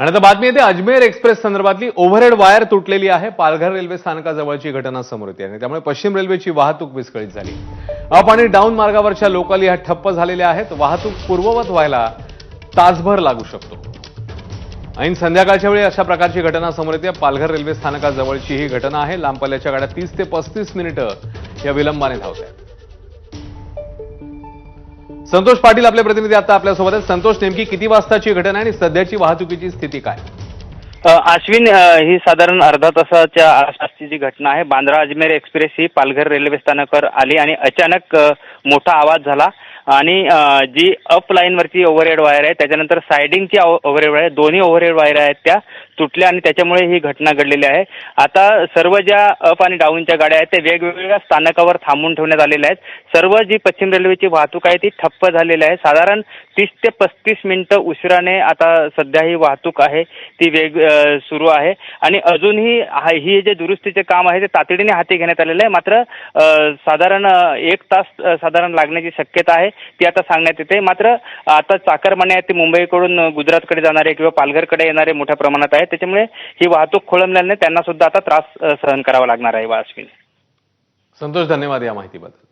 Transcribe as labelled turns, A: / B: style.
A: आणि आता बातमी येते अजमेर एक्सप्रेस संदर्भातली ओव्हरहेड वायर तुटलेली आहे. पालघर रेल्वे स्थानकाजवळची घटना समोर येते आणि त्यामुळे पश्चिम रेल्वेची वाहतूक विस्कळीत झाली. अप आणि डाऊन मार्गावरच्या लोकल ह्या ठप्प झालेल्या आहेत. वाहतूक पूर्ववत व्हायला तासभर लागू शकतो. ऐन संध्याकाळच्या वेळी अशा प्रकारची घटना समोर येते. पालघर रेल्वे स्थानकाजवळची ही घटना आहे. लांब पल्ल्याच्या गाड्या तीस ते पस्तीस मिनिटं या विलंबाने धावत आहेत. संतोष पाटील आपले प्रतिनिधी आता आपल्यासोबत आहेत. संतोष नेमकी किती वाजताची घटना आहे आणि सध्याची वाहतुकीची स्थिती काय?
B: आश्विन अश्विन ही साधारण अर्धा तासाच्या आसपासची जी घटना आहे बांद्रा अजमेर एक्सप्रेस ही पालघर रेल्वे स्थानकावर आली आणि अचानक मोठा आवाज झाला. आणि जी अप लाईनवरची ओव्हरहेड वायर आहे त्याच्यानंतर सायडिंगची ओव्हरहेड वायर दोन्ही ओव्हरहेड वायर आहेत त्या तुटल्या आणि त्याच्यामुळे ही घटना घडलेली आहे. आता सर्व ज्या अप आणि डाऊनच्या गाड्या आहेत त्या वेगवेगळ्या स्थानकावर थांबून ठेवण्यात आलेल्या आहेत. सर्व जी पश्चिम रेल्वेची वाहतूक आहे ती ठप्प झालेली आहे. साधारण तीस ते पस्तीस मिनिटं उशिराने आता सध्या ही वाहतूक आहे ती वेग सुरू आहे. आणि अजूनही ही जे दुरुस्तीचे काम आहे ते तातडीने हाती घेण्यात आलेलं आहे. मात्र साधारण एक तास साधारण साधारण लागण्याची शक्यता आहे ती आता सांगण्यात येते. मात्र आता चाकरमाने आहेत ते मुंबईकडून गुजरातकडे जाणारे किंवा पालघरकडे येणारे मोठ्या प्रमाणात आहेत. त्याच्यामुळे ही वाहतूक खोळंबल्याने त्यांना सुद्धा आता त्रास सहन करावा लागणार आहे वासविन
A: संतोष धन्यवाद या माहितीबद्दल.